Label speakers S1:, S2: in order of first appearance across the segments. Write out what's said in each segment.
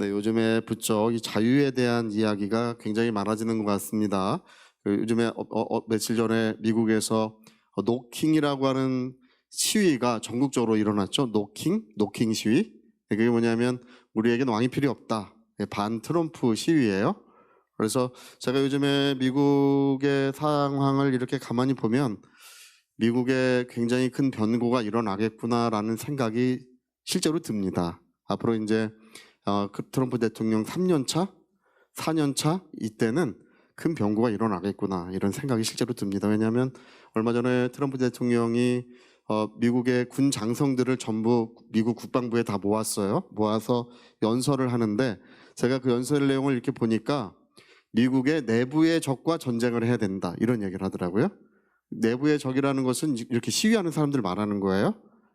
S1: 네, 요즘에 부쩍 이 자유에 대한 이야기가 굉장히 많아지는 것 같습니다. 그 요즘에 어, 어, 어, 며칠 전에 미국에서 어, 노킹이라고 하는 시위가 전국적으로 일어났죠. 노킹, 노킹 시위. 네, 그게 뭐냐면 우리에겐 왕이 필요 없다. 네, 반 트럼프 시위예요. 그래서 제가 요즘에 미국의 상황을 이렇게 가만히 보면 미국에 굉장히 큰 변고가 일어나겠구나라는 생각이 실제로 듭니다. 앞으로 이제 어, 그 트럼프 대통령 3년 차, 4년 차 이때는 큰 변고가 일어나겠구나 이런 생각이 실제로 듭니다. 왜냐하면 얼마 전에 트럼프 대통령이 어, 미국의 군 장성들을 전부 미국 국방부에 다 모았어요. 모아서 연설을 하는데 제가 그 연설 내용을 이렇게 보니까 미국의 내부의 적과 전쟁을 해야 된다 이런 얘기를 하더라고요. 내부의 적이라는 것은 이렇게 시위하는 사람들 말하는 거예요.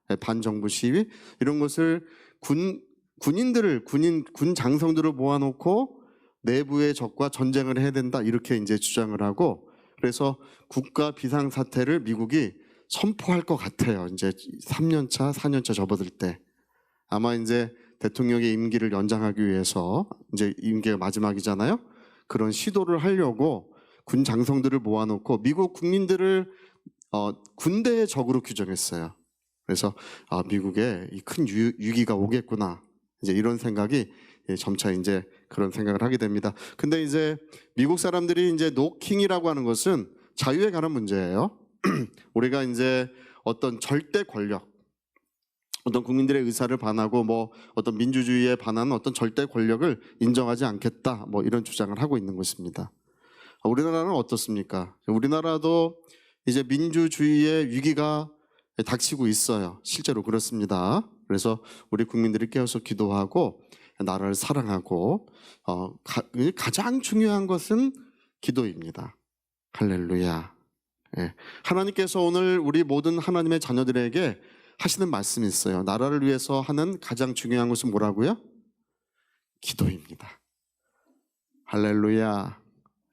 S1: 네, 반정부 시위 이런 것을 군 군인들을 군인 군 장성들을 모아놓고 내부의 적과 전쟁을 해야 된다 이렇게 이제 주장을 하고 그래서 국가 비상 사태를 미국이 선포할 것 같아요. 이제 3년 차, 4년 차 접어들 때 아마 이제 대통령의 임기를 연장하기 위해서 이제 임기가 마지막이잖아요. 그런 시도를 하려고 군 장성들을 모아놓고 미국 국민들을 어, 군대의 적으로 규정했어요. 그래서 아, 미국에 이 큰 위기가 오겠구나. 이제 이런 생각이 예, 점차 이제 그런 생각을 하게 됩니다. 근데 이제 미국 사람들이 이제 노킹이라고 하는 것은 자유에 관한 문제예요. 우리가 이제 어떤 절대 권력, 어떤 국민들의 의사를 반하고 뭐 어떤 민주주의에 반하는 어떤 절대 권력을 인정하지 않겠다 뭐 이런 주장을 하고 있는 것입니다. 우리나라는 어떻습니까? 우리나라도 이제 민주주의의 위기가 닥치고 있어요. 실제로 그렇습니다. 그래서 우리 국민들이 깨어서 기도하고 나라를 사랑하고 어, 가, 장 중요한 것은 기도입니다. 할렐루야. 예. 하나님께서 오늘 우리 모든 하나님의 자녀들에게 하시는 말씀이 있어요. 나라를 위해서 하는 가장 중요한 것은 뭐라고요? 기도입니다. 할렐루야.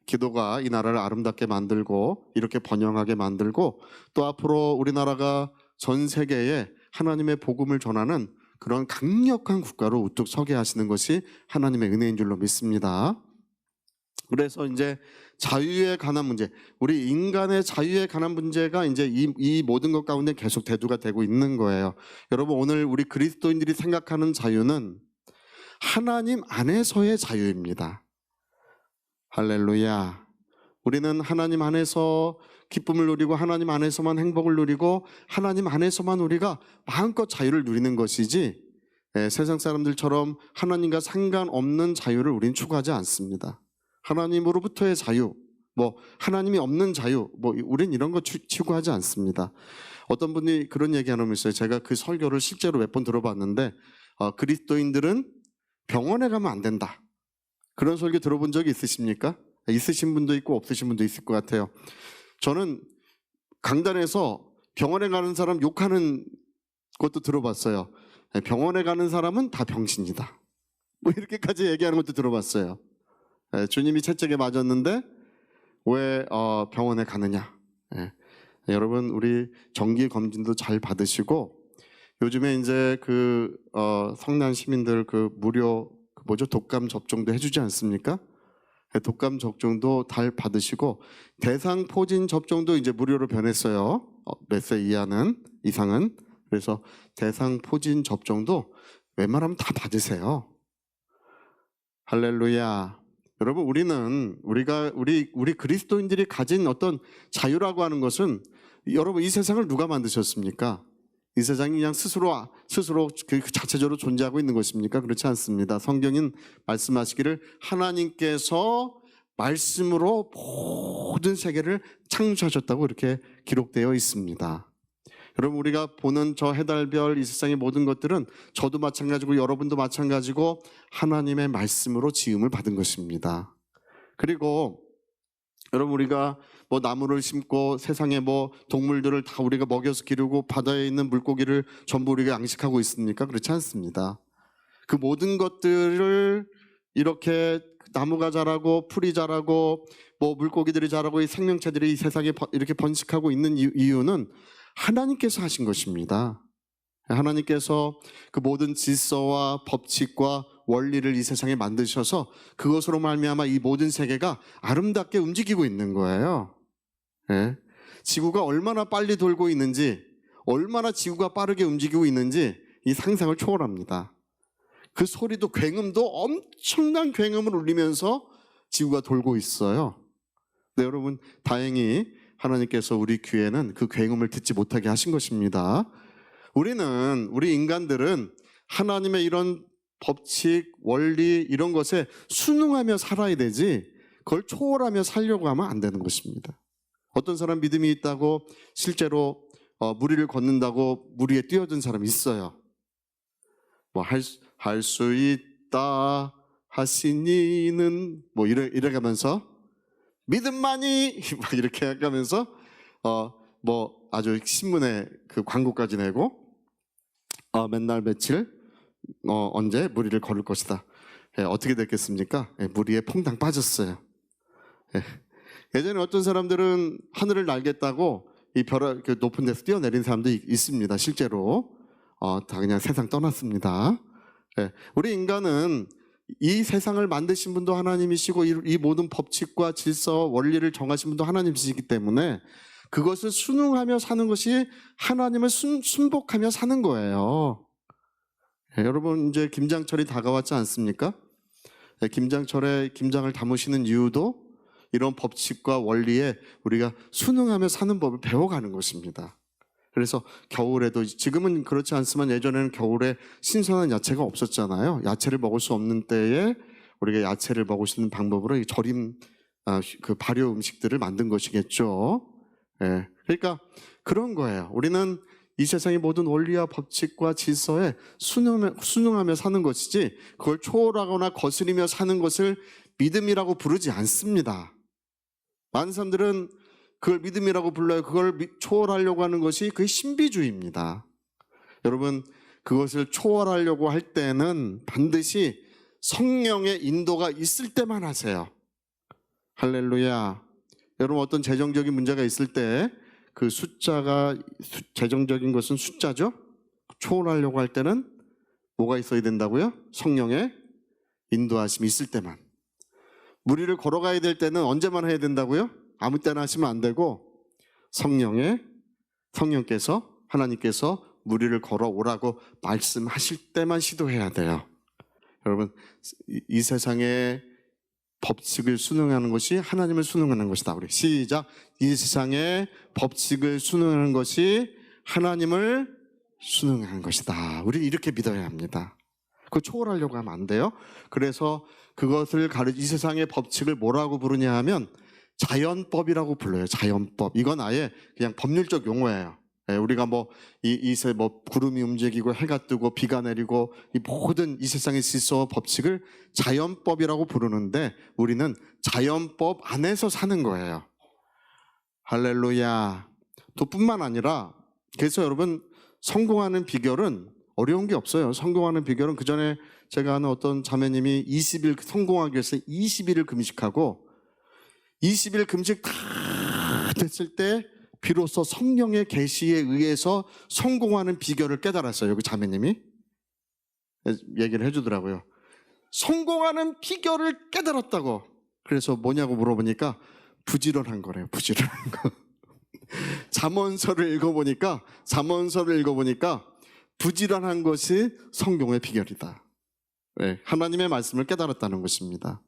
S1: 기도가 이 나라를 아름답게 만들고 이렇게 번영하게 만들고 또 앞으로 우리나라가 전 세계에 하나님의 복음을 전하는 그런 강력한 국가로 우뚝 서게 하시는 것이 하나님의 은혜인 줄로 믿습니다. 그래서 이제 자유에 관한 문제, 우리 인간의 자유에 관한 문제가 이제 이, 이 모든 것 가운데 계속 대두가 되고 있는 거예요. 여러분, 오늘 우리 그리스도인들이 생각하는 자유는 하나님 안에서의 자유입니다. 할렐루야. 우리는 하나님 안에서 기쁨을 누리고 하나님 안에서만 행복을 누리고 하나님 안에서만 우리가 마음껏 자유를 누리는 것이지 예, 세상 사람들처럼 하나님과 상관없는 자유를 우리는 추구하지 않습니다. 하나님으로부터의 자유, 뭐 하나님이 없는 자유, 뭐 우린 이런 거 추구하지 않습니다. 어떤 분이 그런 얘기하는 있어요. 제가 그 설교를 실제로 몇 번 들어봤는데 어, 그리스도인들은 병원에 가면 안 된다. 그런 설교 들어본 적이 있으십니까? 있으신 분도 있고 없으신 분도 있을 것 같아요. 저는 강단에서 병원에 가는 사람 욕하는 것도 들어봤어요. 네, 병원에 가는 사람은 다 병신이다. 뭐 이렇게까지 얘기하는 것도 들어봤어요. 네, 주님이 채찍에 맞았는데 왜 어, 병원에 가느냐? 네, 여러분 우리 정기 검진도 잘 받으시고 요즘에 이제 그 어, 성난 시민들 그 무료 그 뭐죠 독감 접종도 해주지 않습니까? 독감 접종도 달 받으시고 대상 포진 접종도 이제 무료로 변했어요. 어, 몇세 이하는 이상은 그래서 대상 포진 접종도 웬만하면 다 받으세요. 할렐루야. 여러분 우리는 우리가 우리 우리 그리스도인들이 가진 어떤 자유라고 하는 것은 여러분 이 세상을 누가 만드셨습니까? 이 세상이 그냥 스스로 스스로 그 자체적으로 존재하고 있는 것입니까? 그렇지 않습니다. 성경인 말씀하시기를 하나님께서 말씀으로 모든 세계를 창조하셨다고 이렇게 기록되어 있습니다. 여러분 우리가 보는 저 해달별 이 세상의 모든 것들은 저도 마찬가지고 여러분도 마찬가지고 하나님의 말씀으로 지음을 받은 것입니다. 그리고 여러분 우리가 뭐 나무를 심고 세상에 뭐 동물들을 다 우리가 먹여서 기르고 바다에 있는 물고기를 전부 우리가 양식하고 있습니까? 그렇지 않습니다. 그 모든 것들을 이렇게 나무가 자라고 풀이 자라고 뭐 물고기들이 자라고 이 생명체들이 이 세상에 이렇게 번식하고 있는 이유는 하나님께서 하신 것입니다. 하나님께서 그 모든 질서와 법칙과 원리를 이 세상에 만드셔서 그것으로 말미암아 이 모든 세계가 아름답게 움직이고 있는 거예요. 예. 지구가 얼마나 빨리 돌고 있는지, 얼마나 지구가 빠르게 움직이고 있는지 이 상상을 초월합니다. 그 소리도 굉음도 엄청난 굉음을 울리면서 지구가 돌고 있어요. 네, 여러분 다행히 하나님께서 우리 귀에는 그 굉음을 듣지 못하게 하신 것입니다. 우리는 우리 인간들은 하나님의 이런 법칙, 원리 이런 것에 순응하며 살아야 되지 그걸 초월하며 살려고 하면 안 되는 것입니다. 어떤 사람 믿음이 있다고 실제로 어, 무리를 걷는다고 무리에 뛰어든 사람이 있어요. 뭐할수 있다 하시니는 뭐 이래 이래가면서 믿음만이 막 이렇게 하면서 어 뭐 아주 신문에 그 광고까지 내고 어 맨날 며칠 어 언제 무리를 걸을 것이다. 예, 어떻게 됐겠습니까? 예, 무리에 퐁당 빠졌어요. 예. 예전에 어떤 사람들은 하늘을 날겠다고 이 별, 그 높은 데서 뛰어내린 사람도 있- 있습니다. 실제로. 어, 다 그냥 세상 떠났습니다. 예. 우리 인간은 이 세상을 만드신 분도 하나님이시고 이, 이 모든 법칙과 질서, 원리를 정하신 분도 하나님이시기 때문에 그것을 순응하며 사는 것이 하나님을 순, 순복하며 사는 거예요. 예, 여러분 이제 김장철이 다가왔지 않습니까? 예, 김장철에 김장을 담으시는 이유도 이런 법칙과 원리에 우리가 순응하며 사는 법을 배워가는 것입니다. 그래서 겨울에도 지금은 그렇지 않지만 예전에는 겨울에 신선한 야채가 없었잖아요. 야채를 먹을 수 없는 때에 우리가 야채를 먹을 수 있는 방법으로 이 절임 아, 그 발효 음식들을 만든 것이겠죠. 예. 그러니까 그런 거예요. 우리는 이 세상의 모든 원리와 법칙과 질서에 순응하며, 순응하며 사는 것이지 그걸 초월하거나 거스리며 사는 것을 믿음이라고 부르지 않습니다. 많은 사람들은 그걸 믿음이라고 불러요. 그걸 미- 초월하려고 하는 것이 그게 신비주의입니다. 여러분, 그것을 초월하려고 할 때는 반드시 성령의 인도가 있을 때만 하세요. 할렐루야. 여러분, 어떤 재정적인 문제가 있을 때 그 숫자가, 수- 재정적인 것은 숫자죠? 초월하려고 할 때는 뭐가 있어야 된다고요? 성령의 인도하심이 있을 때만. 무리를 걸어가야 될 때는 언제만 해야 된다고요? 아무 때나 하시면 안 되고 성령의 성령께서 하나님께서 무리를 걸어오라고 말씀하실 때만 시도해야 돼요. 여러분 이, 이 세상의 법칙을 순응하는 것이 하나님을 순응하는 것이다. 우리 시작. 이 세상의 법칙을 순응하는 것이 하나님을 순응하는 것이다. 우리 이렇게 믿어야 합니다. 그 초월하려고 하면 안 돼요. 그래서 그것을 가르 이 세상의 법칙을 뭐라고 부르냐 하면 자연법이라고 불러요. 자연법. 이건 아예 그냥 법률적 용어예요. 예, 우리가 뭐 이 이세 뭐 구름이 움직이고 해가 뜨고 비가 내리고 이 모든 이 세상의 질서 법칙을 자연법이라고 부르는데 우리는 자연법 안에서 사는 거예요. 할렐루야. 또 뿐만 아니라 그래서 여러분 성공하는 비결은 어려운 게 없어요. 성공하는 비결은 그 전에 제가 아는 어떤 자매님이 20일 성공하기 위해서 20일을 금식하고 20일 금식 다 됐을 때 비로소 성령의 계시에 의해서 성공하는 비결을 깨달았어요. 그 자매님이 얘기를 해주더라고요. 성공하는 비결을 깨달았다고. 그래서 뭐냐고 물어보니까 부지런한 거래요. 부지런한 거. 잠언서를 읽어보니까 잠언서를 읽어보니까 부지런한 것이 성공의 비결이다. 네, 하나님의 말씀을 깨달았다는 것입니다.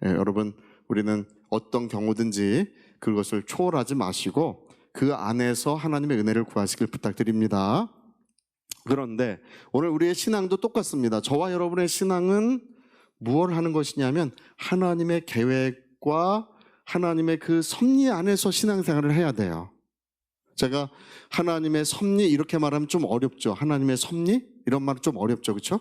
S1: 네, 여러분, 우리는 어떤 경우든지 그것을 초월하지 마시고 그 안에서 하나님의 은혜를 구하시길 부탁드립니다. 그런데 오늘 우리의 신앙도 똑같습니다. 저와 여러분의 신앙은 무엇을 하는 것이냐면 하나님의 계획과 하나님의 그 섭리 안에서 신앙생활을 해야 돼요. 제가 하나님의 섭리 이렇게 말하면 좀 어렵죠. 하나님의 섭리 이런 말은 좀 어렵죠, 그렇죠?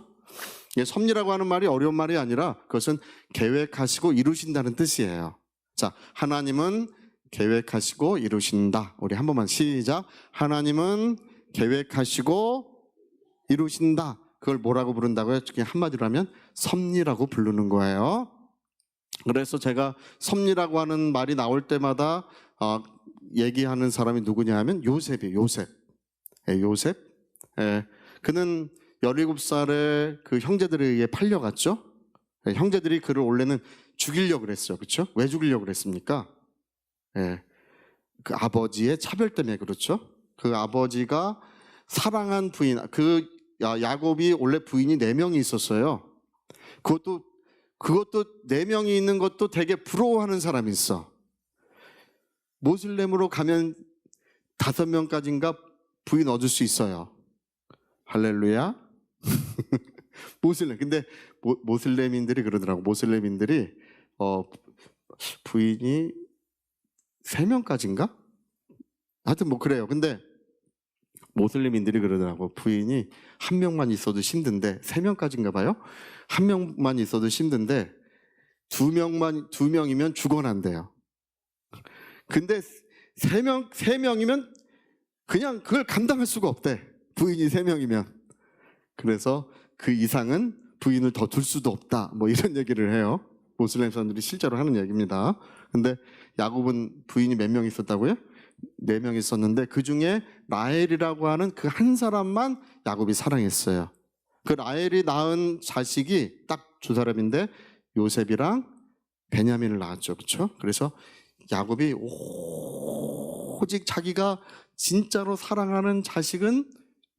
S1: 예, 섭리라고 하는 말이 어려운 말이 아니라 그것은 계획하시고 이루신다는 뜻이에요. 자, 하나님은 계획하시고 이루신다. 우리 한 번만 시작. 하나님은 계획하시고 이루신다. 그걸 뭐라고 부른다고요? 그냥 한마디로 하면 섭리라고 부르는 거예요. 그래서 제가 섭리라고 하는 말이 나올 때마다 어, 얘기하는 사람이 누구냐 하면 요셉이에요. 요셉. 예, 요셉. 예, 그는 17살에 그 형제들에 의해 팔려갔죠. 예, 형제들이 그를 원래는 죽이려고 그랬어요. 그렇죠? 왜 죽이려고 그랬습니까? 예. 그 아버지의 차별 때문에 그렇죠. 그 아버지가 사랑한 부인 그 야- 야곱이 원래 부인이 네 명이 있었어요. 그것도 그것도 네 명이 있는 것도 되게 부러워하는 사람이 있어. 모슬렘으로 가면 다섯 명까지인가 부인 얻을 수 있어요. 할렐루야. 모슬렘. 근데 모, 모슬렘인들이 그러더라고. 모슬렘인들이 어 부인이 세 명까지인가? 하여튼 뭐 그래요. 근데 모슬림인들이 그러더라고. 부인이 한 명만 있어도 힘든데 세 명까지인가 봐요. 한 명만 있어도 힘든데 두 명만 두 명이면 죽어난대요. 근데 세 명 세 명이면 그냥 그걸 감당할 수가 없대. 부인이 세 명이면. 그래서 그 이상은 부인을 더 둘 수도 없다. 뭐 이런 얘기를 해요. 모슬렘 사람들이 실제로 하는 얘기입니다. 근데 야곱은 부인이 몇 명 있었다고요? 네 명 있었는데 그 중에 라헬이라고 하는 그 한 사람만 야곱이 사랑했어요. 그 라헬이 낳은 자식이 딱 두 사람인데 요셉이랑 베냐민을 낳았죠. 그렇죠? 그래서 야곱이 오직 자기가 진짜로 사랑하는 자식은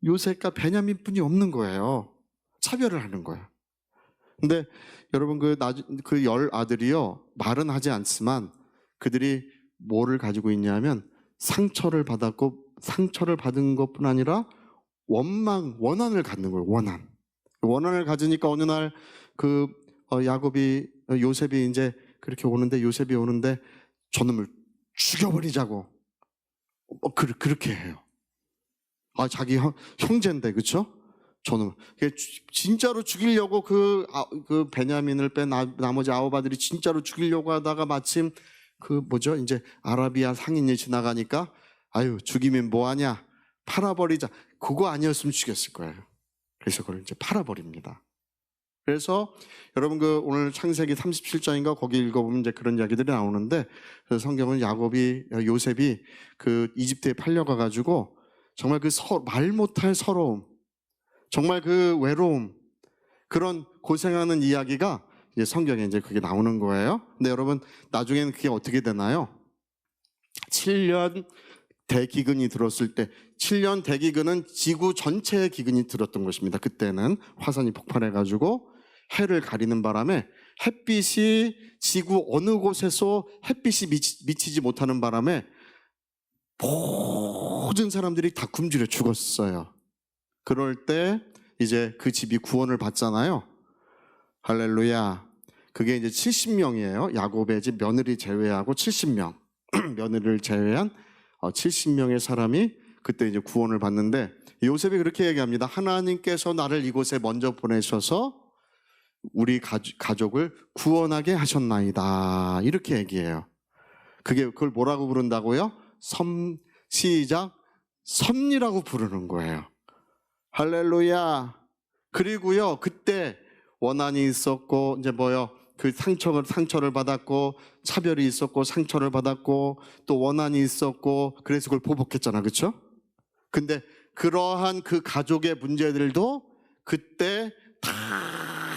S1: 요셉과 베냐민뿐이 없는 거예요. 차별을 하는 거예요. 근데 여러분 그열 아들이요 말은 하지 않지만 그들이 뭐를 가지고 있냐면 상처를 받았고 상처를 받은 것뿐 아니라 원망 원한을 갖는 거예요. 원한 원한을 가지니까 어느 날 그 야곱이 어, 요셉이 이제 그렇게 오는데 요셉이 오는데 저놈을 죽여버리자고 어, 그, 그렇게 해요. 아 자기 형, 형제인데 그쵸? 저는 진짜로 죽이려고 그, 아, 그 베냐민을 뺀 나, 나머지 아홉 아들이 진짜로 죽이려고 하다가 마침 그 뭐죠 이제 아라비아 상인이 지나가니까 아유 죽이면 뭐하냐 팔아버리자 그거 아니었으면 죽였을 거예요. 그래서 그걸 이제 팔아버립니다. 그래서 여러분 그 오늘 창세기 37장인가 거기 읽어보면 이제 그런 이야기들이 나오는데 성경은 야곱이 요셉이 그 이집트에 팔려가 가지고 정말 그 말 못할 서러움 정말 그 외로움 그런 고생하는 이야기가 이제 성경에 이제 그게 나오는 거예요. 근데 여러분 나중에는 그게 어떻게 되나요? 7년 대기근이 들었을 때 7년 대기근은 지구 전체의 기근이 들었던 것입니다. 그때는 화산이 폭발해 가지고 해를 가리는 바람에 햇빛이 지구 어느 곳에서 햇빛이 미치, 미치지 못하는 바람에 모든 사람들이 다 굶주려 죽었어요. 그럴 때 이제 그 집이 구원을 받잖아요. 할렐루야. 그게 이제 70명이에요. 야곱의 집 며느리 제외하고 70명. 며느리를 제외한 70명의 사람이 그때 이제 구원을 받는데 요셉이 그렇게 얘기합니다. 하나님께서 나를 이곳에 먼저 보내셔서 우리 가족, 가족을 구원하게 하셨나이다. 이렇게 얘기해요. 그게 그걸 뭐라고 부른다고요? 섬 시작 섭리라고 부르는 거예요. 할렐루야. 그리고요, 그때 원한이 있었고, 이제 뭐요, 그 상처를, 상처를 받았고, 차별이 있었고, 상처를 받았고, 또 원한이 있었고, 그래서 그걸 보복했잖아. 그쵸? 근데 그러한 그 가족의 문제들도 그때 다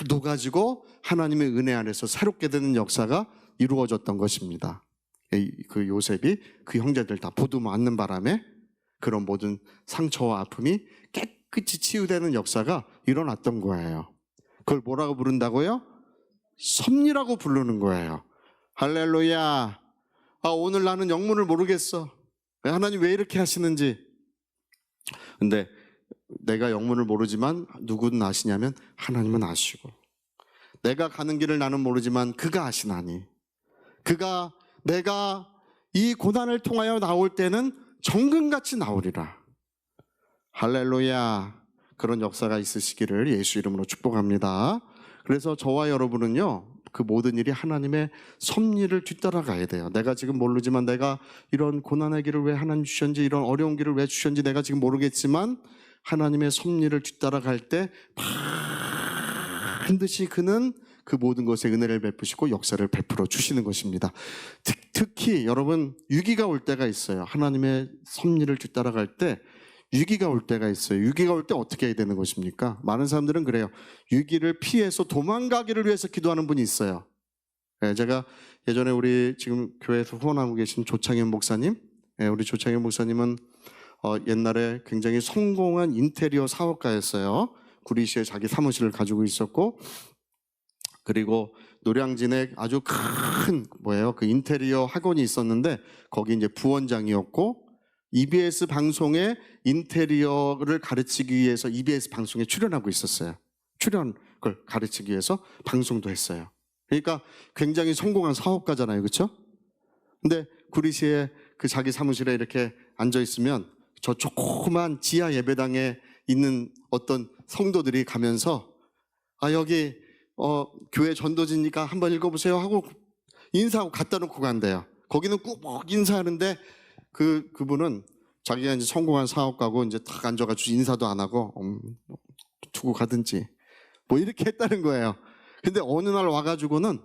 S1: 녹아지고 하나님의 은혜 안에서 새롭게 되는 역사가 이루어졌던 것입니다. 이- 그 요셉이 그 형제들 다 보도 맞는 바람에 그런 모든 상처와 아픔이 깨끗이 치유되는 역사가 일어났던 거예요. 그걸 뭐라고 부른다고요? 섭리라고 부르는 거예요. 할렐루야. 아, 오늘 나는 영문을 모르겠어. 왜 하나님 왜 이렇게 하시는지. 근데 내가 영문을 모르지만 누구는 아시냐면 하나님은 아시고. 내가 가는 길을 나는 모르지만 그가 아시나니. 그가 내가 이 고난을 통하여 나올 때는 정금같이 나오리라. 할렐루야. 그런 역사가 있으시기를 예수 이름으로 축복합니다. 그래서 저와 여러분은요, 그 모든 일이 하나님의 섭리를 뒤따라가야 돼요. 내가 지금 모르지만 내가 이런 고난의 길을 왜 하나님 주셨는지, 이런 어려운 길을 왜 주셨는지 내가 지금 모르겠지만 하나님의 섭리를 뒤따라갈 때 반드시 그는 그 모든 것에 은혜를 베푸시고 역사를 베풀어 주시는 것입니다. 특, 특히 여러분 위기가 올 때가 있어요. 하나님의 섭리를 뒤따라갈 때 위기가 올 때가 있어요. 위기가 올 때 어떻게 해야 되는 것입니까? 많은 사람들은 그래요. 위기를 피해서 도망가기를 위해서 기도하는 분이 있어요. 예, 제가 예전에 우리 지금 교회에서 후원하고 계신 조창현 목사님, 예, 우리 조창현 목사님은 어, 옛날에 굉장히 성공한 인테리어 사업가였어요. 구리시에 자기 사무실을 가지고 있었고, 그리고 노량진에 아주 큰 뭐예요? 그 인테리어 학원이 있었는데 거기 이제 부원장이었고 EBS 방송에 인테리어를 가르치기 위해서 EBS 방송에 출연하고 있었어요. 출연 걸 가르치기 위해서 방송도 했어요. 그러니까 굉장히 성공한 사업가잖아요. 그렇죠? 근데 구리시에 그 자기 사무실에 이렇게 앉아 있으면 저 조그만 지하 예배당에 있는 어떤 성도들이 가면서 아 여기 어 교회 전도지니까 한번 읽어보세요 하고 인사하고 갖다 놓고 간대요. 거기는 꾹 인사하는데 그 그분은 자기가 이제 성공한 사업가고 이제 탁 앉아가지고 인사도 안 하고 음, 두고 가든지 뭐 이렇게 했다는 거예요. 근데 어느 날 와가지고는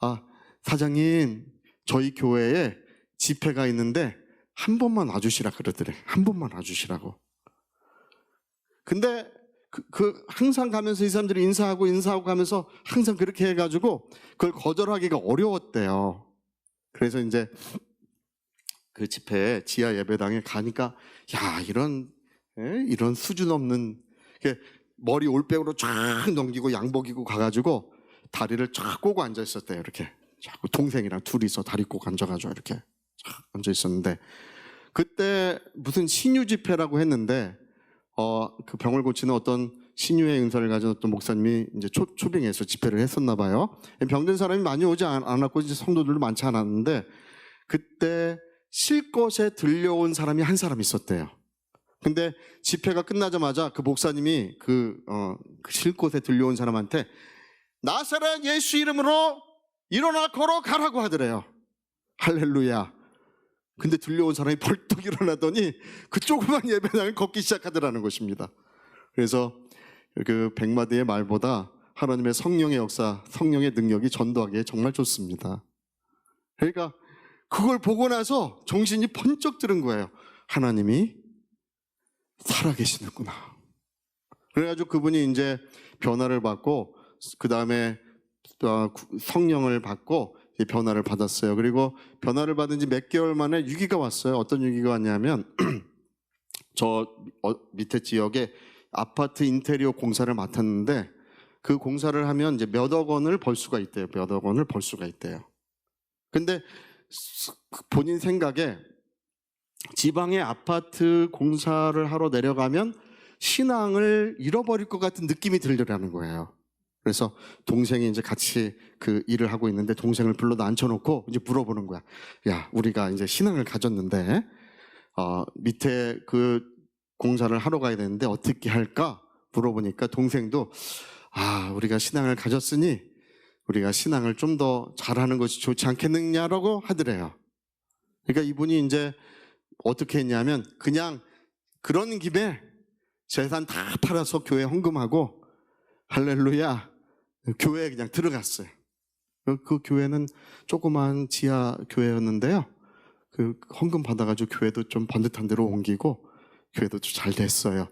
S1: 아 사장님 저희 교회에 집회가 있는데 한 번만 와주시라 그러더래. 한 번만 와주시라고. 근데 그, 그 항상 가면서 이 사람들이 인사하고 인사하고 가면서 항상 그렇게 해가지고 그걸 거절하기가 어려웠대요. 그래서 이제 그 집회에 지하 예배당에 가니까 야 이런 에? 이런 수준 없는 머리 올백으로 쫙 넘기고 양복이고 가가지고 다리를 쫙 꼬고 앉아 있었대요. 이렇게 자꾸 동생이랑 둘이서 다리 꼭 앉아가지고 이렇게 쫙 앉아 있었는데 그때 무슨 신유 집회라고 했는데 어 그 병을 고치는 어떤 신유의 은사를 가진 어떤 목사님이 이제 초, 초빙해서 집회를 했었나 봐요. 병든 사람이 많이 오지 않- 않았고 이제 성도들도 많지 않았는데 그때 쉴 것에 들려온 사람이 한 사람 있었대요. 근데 집회가 끝나자마자 그 목사님이 그, 어, 그쉴 곳에 들려온 사람한테 나사렛 예수 이름으로 일어나 걸어가라고 하더래요. 할렐루야. 근데 들려온 사람이 벌떡 일어나더니 그 조그만 예배당을 걷기 시작하더라는 것입니다. 그래서 그 백마디의 말보다 하나님의 성령의 역사, 성령의 능력이 전도하기에 정말 좋습니다. 그러니까 그걸 보고 나서 정신이 번쩍 드는 거예요. 하나님이 살아계시는구나. 그래가지고 그분이 이제 변화를 받고 그 다음에 성령을 받고 이 변화를 받았어요. 그리고 변화를 받은 지 몇 개월 만에 위기가 왔어요. 어떤 위기가 왔냐면 저 어, 밑에 지역에 아파트 인테리어 공사를 맡았는데 그 공사를 하면 이제 몇억 원을 벌 수가 있대요. 몇억 원을 벌 수가 있대요. 근데 스- 본인 생각에 지방에 아파트 공사를 하러 내려가면 신앙을 잃어버릴 것 같은 느낌이 들더라는 거예요. 그래서 동생이 이제 같이 그 일을 하고 있는데 동생을 불러다 앉혀놓고 이제 물어보는 거야. 야, 우리가 이제 신앙을 가졌는데 어, 밑에 그 공사를 하러 가야 되는데 어떻게 할까? 물어보니까 동생도 아, 우리가 신앙을 가졌으니 우리가 신앙을 좀 더 잘하는 것이 좋지 않겠느냐라고 하더래요. 그러니까 이분이 이제 어떻게 했냐면 그냥 그런 김에 재산 다 팔아서 교회 헌금하고 할렐루야 교회에 그냥 들어갔어요. 그, 그 교회는 조그만 지하 교회였는데요. 그 헌금 받아가지고 교회도 좀 번듯한 데로 옮기고 교회도 좀 잘 됐어요.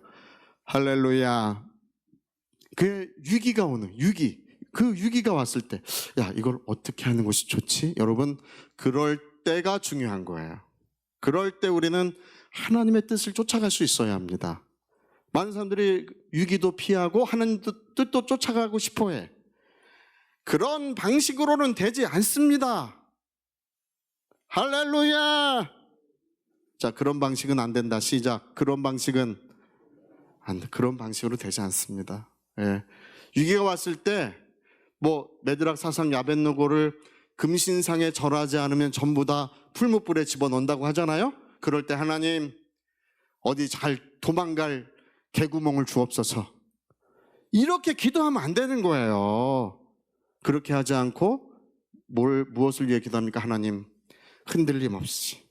S1: 할렐루야. 그 위기가 오는 위기. 그 위기가 왔을 때, 야, 이걸 어떻게 하는 것이 좋지? 여러분, 그럴 때가 중요한 거예요. 그럴 때 우리는 하나님의 뜻을 쫓아갈 수 있어야 합니다. 많은 사람들이 위기도 피하고 뜻- 뜻도 쫓아가고 싶어 해. 그런 방식으로는 되지 않습니다. 할렐루야! 자, 그런 방식은 안 된다. 시작. 그런 방식은 안 돼. 그런 방식으로 되지 않습니다. 예. 위기가 왔을 때, 뭐, 메드락 사상 야벤노고를 금신상에 절하지 않으면 전부 다 풀무불에 집어넣는다고 하잖아요? 그럴 때 하나님, 어디 잘 도망갈 개구멍을 주옵소서. 이렇게 기도하면 안 되는 거예요. 그렇게 하지 않고, 뭘, 무엇을 위해 기도합니까? 하나님, 흔들림 없이,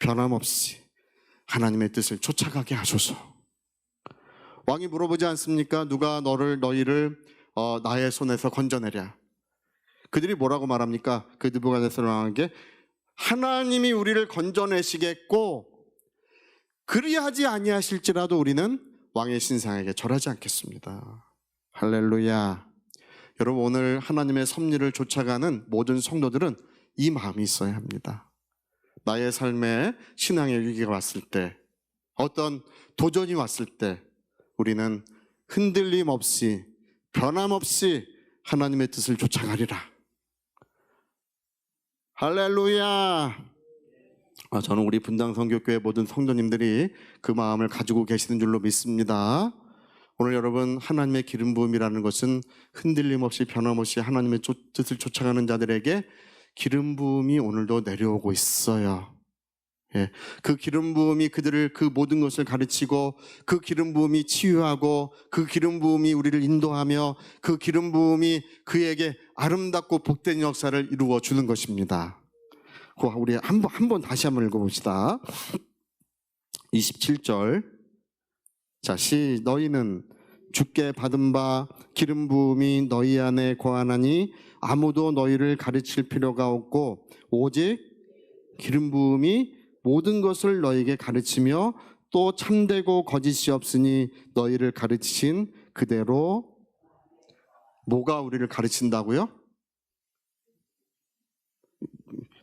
S1: 변함없이, 하나님의 뜻을 쫓아가게 하소서. 왕이 물어보지 않습니까? 누가 너를 너희를 어, 나의 손에서 건져내랴. 그들이 뭐라고 말합니까? 그 느부갓네살 왕에게 하나님이 우리를 건져내시겠고 그리하지 아니하실지라도 우리는 왕의 신상에게 절하지 않겠습니다. 할렐루야. 여러분 오늘 하나님의 섭리를 쫓아가는 모든 성도들은 이 마음이 있어야 합니다. 나의 삶에 신앙의 위기가 왔을 때 어떤 도전이 왔을 때 우리는 흔들림 없이 변함없이 하나님의 뜻을 쫓아가리라. 할렐루야. 아, 저는 우리 분당 성교교회 모든 성도님들이 그 마음을 가지고 계시는 줄로 믿습니다. 오늘 여러분 하나님의 기름 부음이라는 것은 흔들림 없이 변함없이 하나님의 쫓- 뜻을 쫓아가는 자들에게 기름 부음이 오늘도 내려오고 있어요. 예, 그 기름 부음이 그들을 그 모든 것을 가르치고 그 기름 부음이 치유하고 그 기름 부음이 우리를 인도하며 그 기름 부음이 그에게 아름답고 복된 역사를 이루어 주는 것입니다. 그 우리 한번 한 번 다시 한번 읽어봅시다. 27절. 자, 시 너희는 주께 받은 바 기름 부음이 너희 안에 거하나니 아무도 너희를 가르칠 필요가 없고 오직 기름 부음이 모든 것을 너희에게 가르치며 또 참되고 거짓이 없으니 너희를 가르치신 그대로 뭐가 우리를 가르친다고요?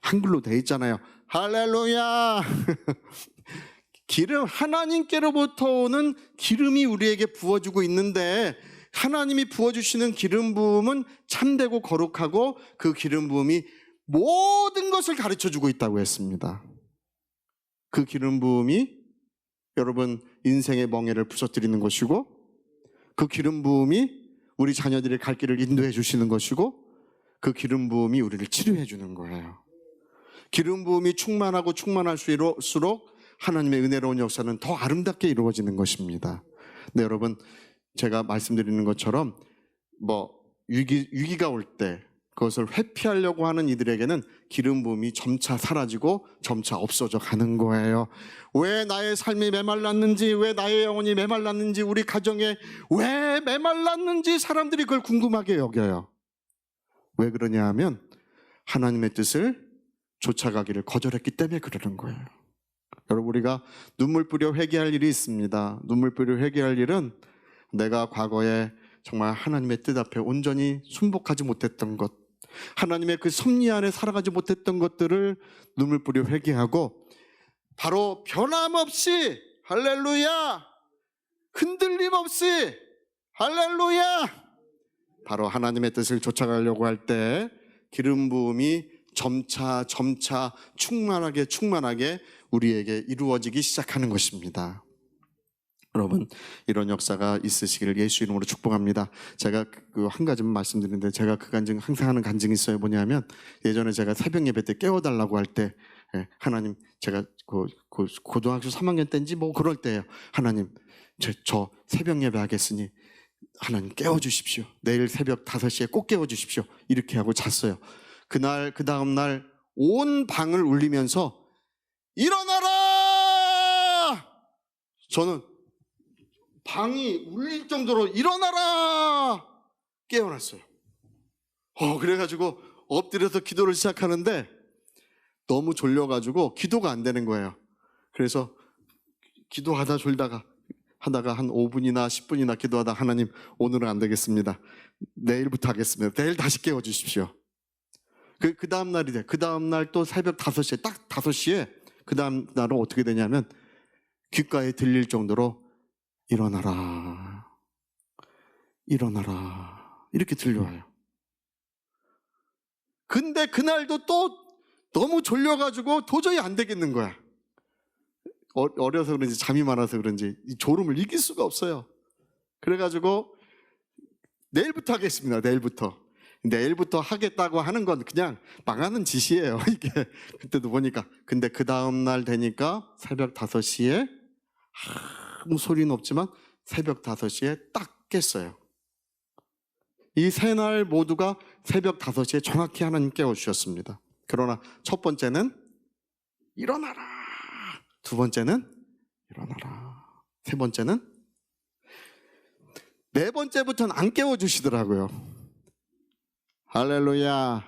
S1: 한글로 돼 있잖아요. 할렐루야. 기름 하나님께로부터 오는 기름이 우리에게 부어주고 있는데 하나님이 부어주시는 기름 부음은 참되고 거룩하고 그 기름 부음이 모든 것을 가르쳐 주고 있다고 했습니다. 그 기름 부음이 여러분 인생의 멍에를 부서뜨리는 것이고 그 기름 부음이 우리 자녀들의 갈 길을 인도해 주시는 것이고 그 기름 부음이 우리를 치료해 주는 거예요. 기름 부음이 충만하고 충만할수록 하나님의 은혜로운 역사는 더 아름답게 이루어지는 것입니다. 네, 여러분, 제가 말씀드리는 것처럼 뭐 위기 위기가 올 때 그것을 회피하려고 하는 이들에게는 기름 부음이 점차 사라지고 점차 없어져 가는 거예요. 왜 나의 삶이 메말랐는지, 왜 나의 영혼이 메말랐는지, 우리 가정에 왜 메말랐는지 사람들이 그걸 궁금하게 여겨요. 왜 그러냐 하면 하나님의 뜻을 쫓아가기를 거절했기 때문에 그러는 거예요. 여러분 우리가 눈물 뿌려 회개할 일이 있습니다. 눈물 뿌려 회개할 일은 내가 과거에 정말 하나님의 뜻 앞에 온전히 순복하지 못했던 것, 하나님의 그 섭리 안에 살아가지 못했던 것들을 눈물 뿌려 회개하고 바로 변함없이 할렐루야 흔들림 없이 할렐루야 바로 하나님의 뜻을 쫓아가려고 할 때 기름 부음이 점차 점차 충만하게 충만하게 우리에게 이루어지기 시작하는 것입니다. 여러분 이런 역사가 있으시기를 예수 이름으로 축복합니다. 제가 그 한 가지만 말씀드리는데 제가 그 간증 항상 하는 간증이 있어요. 뭐냐면 예전에 제가 새벽 예배 때 깨워달라고 할때 예, 하나님 제가 그, 그 고등학교 3학년 때인지 뭐 그럴 때예요. 하나님 저, 저 새벽 예배 하겠으니 하나님 깨워주십시오. 내일 새벽 5시에 꼭 깨워주십시오. 이렇게 하고 잤어요. 그날, 그 다음 날 온 방을 울리면서 일어나라! 저는 방이 울릴 정도로 일어나라! 깨어났어요. 어, 그래가지고 엎드려서 기도를 시작하는데 너무 졸려가지고 기도가 안 되는 거예요. 그래서 기도하다 졸다가 하다가 한 5분이나 10분이나 기도하다 하나님 오늘은 안 되겠습니다. 내일부터 하겠습니다. 내일 다시 깨워 주십시오. 그, 그 다음 날이 돼. 그 다음 날 또 새벽 5시에, 딱 5시에, 그 다음 날은 어떻게 되냐면, 귓가에 들릴 정도로, 일어나라. 일어나라. 이렇게 들려와요. 근데 그날도 또 너무 졸려가지고 도저히 안 되겠는 거야. 어- 어려서 그런지 잠이 많아서 그런지 이 졸음을 이길 수가 없어요. 그래가지고 내일부터 하겠습니다. 내일부터. 내일부터 하겠다고 하는 건 그냥 망하는 짓이에요. 이게 그때도 보니까 근데 그 다음 날 되니까 새벽 5시에 아무 소리는 없지만 새벽 5시에 딱 깼어요. 이 세 날 모두가 새벽 5시에 정확히 하나님 깨워 주셨습니다. 그러나 첫 번째는 일어나라. 두 번째는 일어나라. 세 번째는 네 번째부터는 안 깨워 주시더라고요. 할렐루야.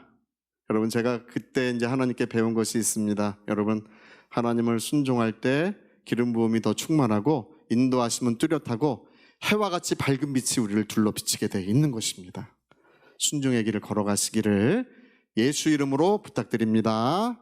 S1: 여러분 제가 그때 이제 하나님께 배운 것이 있습니다. 여러분 하나님을 순종할 때 기름 부음이 더 충만하고 인도하심은 뚜렷하고 해와 같이 밝은 빛이 우리를 둘러 비치게 돼 있는 것입니다. 순종의 길을 걸어가시기를 예수 이름으로 부탁드립니다.